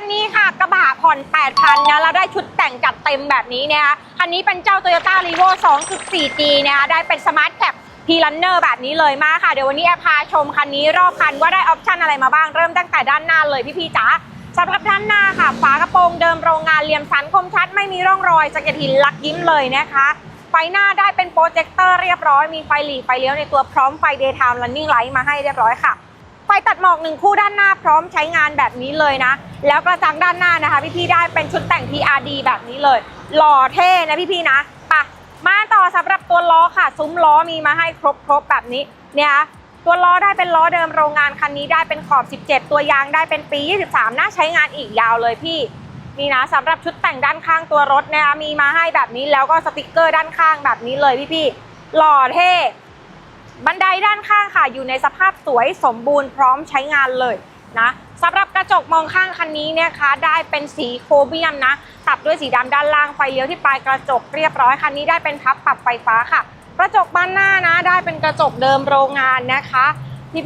คันนี้ค่ะกระบะผ่อน 8,000 นะ แล้วได้ชุดแต่งจัดเต็มแบบนี้นะคะคันนี้เป็นเจ้า Toyota r e v o 2.4G นะคะได้เป็น Smart Cap P Runner แบบนี้เลยมาค่ะ เดี๋ยววันนี้แอพาชมคันนี้รอบคันว่าได้ออปชันอะไรมาบ้างเริ่มตั้งแต่ด้านหน้าเลยพี่ๆจ๋าสำหรับด้านหน้าค่ะ ฝากระโปรงเดิมโรงงานเหลี่ยมสันคมชัดไม่มีร่องรอยสะเก็ดหินลักยิ้มเลยนะคะไฟหน้าได้เป็นโปรเจคเตอร์เรียบร้อยมีไฟหลีไฟเลี้ยวในตัวพร้อมไฟ Daytime Running Light มาให้เรียบร้อยค่ะ ฟตัดหมอกหนึ่งคู่ด้านหน้าพร้อมใช้งานแบบนี้เลยนะ แล้วกระจังด้านหน้านะคะ พี่ๆได้เป็นชุดแต่ง TRD แบบนี้เลย หล่อเท่นะพี่ๆนะปะมาต่อสำหรับตัวล้อค่ะ ซุ้มล้อมีมาให้ครบๆแบบนี้เนี่ยนะตัวล้อได้เป็นล้อเดิมโรงงานคันนี้ได้เป็นขอบ 17 ตัวยางได้เป็นปี 23 น่าใช้งานอีกยาวเลยพี่นี่นะสำหรับชุดแต่งด้านข้างตัวรถนะคะมีมาให้แบบนี้แล้วก็สติกเกอร์ด้านข้างแบบนี้เลยพี่ๆหล่อเท่ บันไดด้านข้างค่ะ อยู่ในสภาพสวยสมบูรณ์พร้อมใช้งานเลยนะสำหรับกระจกมองข้างคันนี้เนี่ยคะได้เป็นสีโครเมียมนะ ตัดด้วยสีดำด้านล่างไฟเลี้ยวที่ปลายกระจกเรียบร้อยคันนี้ได้เป็นพับปรับไฟฟ้าค่ะ กระจกบานหน้านะได้เป็นกระจกเดิมโรงงานนะคะ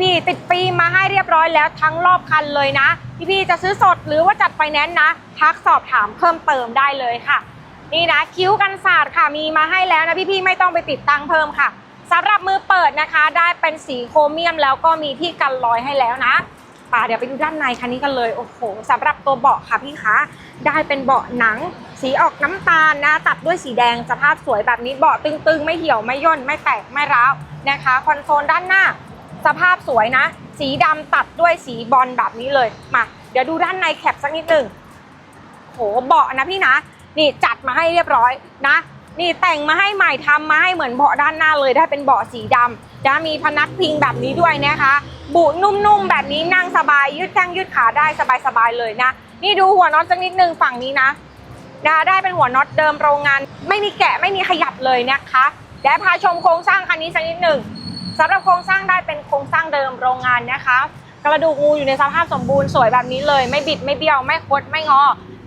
พี่ๆติดฟิล์มมาให้เรียบร้อยแล้วทั้งรอบคันเลยนะ พี่ๆจะซื้อสดหรือว่าจัดไฟแนนซ์นะ ทักสอบถามเพิ่มเติมได้เลยค่ะ นี่นะคิ้วกันศาสตร์ค่ะมีมาให้แล้วนะพี่ๆไม่ต้องไปติดตั้งเพิ่มค่ะ สำหรับมือเปิดนะคะ ได้เป็นสีโครเมียมแล้วก็มีที่กันรอยให้แล้วนะป่าเดี๋ยวไปดูด้านในคันนี้กันเลยโอ้โหสำหรับตัวเบาะค่ะพี่คะได้เป็นเบาะหนัง สีออกน้ำตาลนะ ตัดด้วยสีแดงสภาพสวยแบบนี้เบาะตึงๆ ไม่เหี่ยวไม่ย่นไม่แตกไม่ร้าวนะคะคอนโซลด้านหน้า สภาพสวยนะ สีดำตัดด้วยสีบอลแบบนี้เลยมาเดี๋ยวดูด้านในแคปสักนิดหนึ่งโหเบาะนะพี่นะนี่จัดมาให้เรียบร้อยนะ นี่แต่งมาให้ใหม่ทำมาให้เหมือนเบาะด้านหน้าเลยได้เป็นเบาะสีดำจะมีพนักพิงแบบนี้ด้วยนะคะ บุนุ่มๆแบบนี้นั่งสบายยืดแข้งยืดขาได้สบายๆเลยนะ นี่ดูหัวน็อตสักนิดนึงฝั่งนี้นะนะคะได้เป็นหัวน็อตเดิมโรงงาน ไม่มีแกะไม่มีขยับเลยนะคะเดี๋ยวพาชมโครงสร้างคันนี้สักนิดหนึ่งสำหรับโครงสร้างได้เป็นโครงสร้างเดิมโรงงานนะคะ กระดูกงูอยู่ในสภาพสมบูรณ์สวยแบบนี้เลย ไม่บิดไม่เบี้ยวไม่คดไม่งอ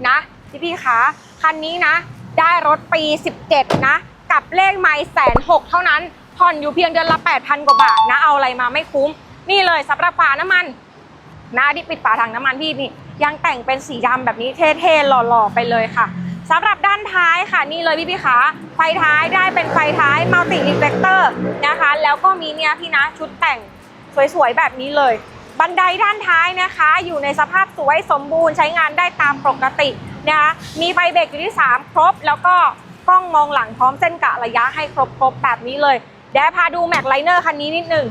นะพี่พี่ๆคะคันนี้นะ ได้รถปี 17 นะ กับเลขไม่แสนหกเท่านั้น ผ่อนอยู่เพียงเดือนละ 8,000 กว่าบาทนะ เอาอะไรมาไม่คุ้ม นี่เลยสำหรับฝาน้ำมันนะที่ปิดฝาถังน้ำมันพี่นี่ ยังแต่งเป็นสีดำแบบนี้เท่ๆหล่อๆไปเลยค่ะสำหรับด้านท้ายค่ะนี่เลยพี่พี่ๆคะไฟท้ายได้เป็นไฟท้ายมัลติรีเฟลเตอร์นะคะ แล้วก็มีเนี่ยพี่นะชุดแต่งสวยๆแบบนี้เลย บันไดด้านท้ายนะคะ อยู่ในสภาพสวยสมบูรณ์ใช้งานได้ตามปกติ นะคะมีไฟเบรกอยู่ที่ 3 ครบ แล้วก็กล้องมองหลังพร้อมเส้นกะระยะให้ครบๆแบบนี้เลยเดี๋ยวพาดูแม็กไลเนอร์คันนี้นิดหนึ่ง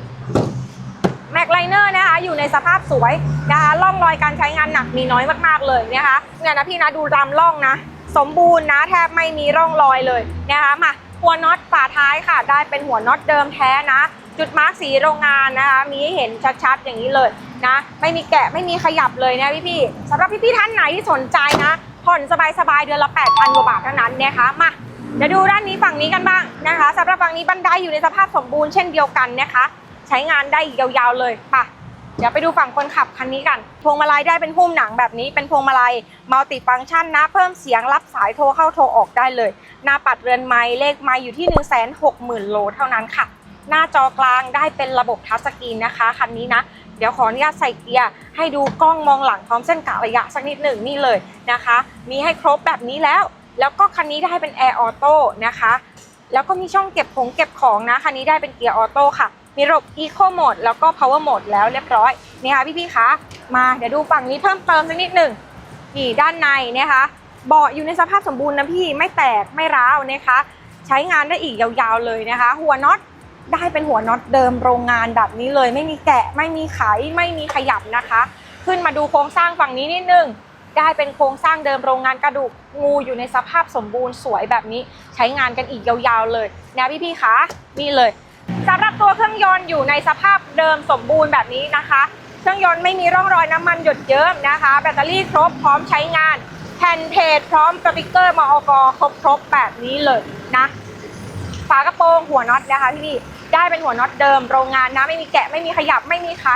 แม็กไลเนอร์นะคะอยู่ในสภาพสวยนะคะร่องรอยการใช้งานหนักมีน้อยมากๆเลยนะคะเนี่ยนะพี่นะดูรามร่องนะ สมบูรณ์นะแทบไม่มีร่องรอยเลยนะคะมาหัวน็อตฝาท้ายค่ะ ได้เป็นหัวน็อตเดิมแท้นะ จุดมาร์กสีโรงงานนะคะ มีให้เห็นชัดๆอย่างนี้เลยนะ ไม่มีแกะไม่มีขยับเลยนะพี่ๆสำหรับพี่ๆท่านไหนที่สนใจนะ ผ่อนสบายๆเดือนละ 8,000กว่าบาทเท่านั้นนะคะมาเดี๋ยวดูด้านนี้ฝั่งนี้กันบ้างนะคะสำหรับฝั่งนี้บันไดอยู่ในสภาพสมบูรณ์เช่นเดียวกันนะคะ ใช้งานได้อีกยาวๆเลยไปเดี๋ยวไปดูฝั่งคนขับคันนี้กัน พวงมาลัยได้เป็นหุ้มหนังแบบนี้เป็นพวงมาลัยมัลติฟังก์ชันนะ เพิ่มเสียงรับสายโทรเข้าโทรออกได้เลย หน้าปัดเรือนไม้เลขไม้อยู่ที่ 1 6 0 0 0 0 โลเท่านั้นค่ะ หน้าจอกลางได้เป็นระบบทัชสกรีนนะคะ คันนี้นะ เดี๋ยวขออนุญาตใส่เกียร์ให้ดูกล้องมองหลังพร้อมเส้นกะระยะสักนิดหนึ่งนี่เลยนะคะ มีให้ครบแบบนี้แล้ว แล้วก็คันนี้ได้เป็นแอร์ออโต้นะคะ แล้วก็มีช่องเก็บของเก็บของนะ คันนี้ได้เป็นเกียร์ออโต้ค่ะ มีระบบ Eco Mode แล้วก็ Power Mode แล้วเรียบร้อยนี่ค่ะพี่ๆคะ มาเดี๋ยวดูฝั่งนี้เพิ่มเติมสักนิดหนึ่งนี่ด้านในนะคะเบาะอยู่ในสภาพสมบูรณ์นะพี่ไม่แตกไม่ร้าวนะคะ ใช้งานได้อีกยาวๆเลยนะคะ หัวน็อต ได้เป็นหัวน็อตเดิมโรงงานแบบนี้เลย ไม่มีแกะไม่มีไขไม่มีขยับนะคะ ขึ้นมาดูโครงสร้างฝั่งนี้นิดนึงได้เป็นโครงสร้างเดิมโรงงานกระดูกงูอยู่ในสภาพสมบูรณ์สวยแบบนี้ใช้งานกันอีกยาวๆเลยนะพี่ๆคะนี่เลยสำหรับตัวเครื่องยนต์อยู่ในสภาพเดิมสมบูรณ์แบบนี้นะคะ เครื่องยนต์ไม่มีร่องรอยน้ำมันหยดเยิ้มนะคะ แบตเตอรี่ครบพร้อมใช้งานแผ่นเพจพร้อมสติกเกอร์มอกครบๆแบบนี้เลยนะ ฝากระโปรงหัวน็อตนะคะพี่ ได้เป็นหัวน็อตเดิมโรงงานนะไม่มีแกะไม่มีขยับไม่มีไข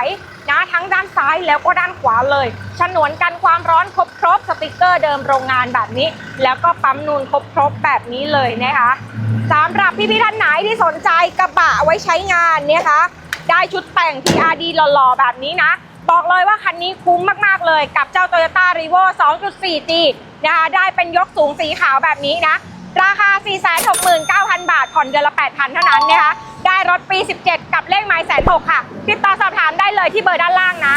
นะทั้งด้านซ้ายแล้วก็ด้านขวาเลยฉนวนกันความร้อนครบครบสติกเกอร์เดิมโรงงานแบบนี้ แล้วก็ปั๊มนูนครบครบแบบนี้เลยนะคะสำหรับพี่พี่ๆท่านไหนที่สนใจกระบะไว้ใช้งานเนี่ยคะได้ชุดแต่ง TRD หล่อๆแบบนี้นะ บอกเลยว่าคันนี้คุ้มมากๆเลยกับเจ้า Toyota r e v o 2.4G นะคะได้เป็นยกสูงสีขาวแบบนี้นะ ราคา 469,000 บาทผ่อนเดือนละ 8,000 เท่านั้นนะคะ ได้รถปี 17 กับเลขไม้แสนหกค่ะ ติดต่อสอบถามได้เลยที่เบอร์ด้านล่างนะ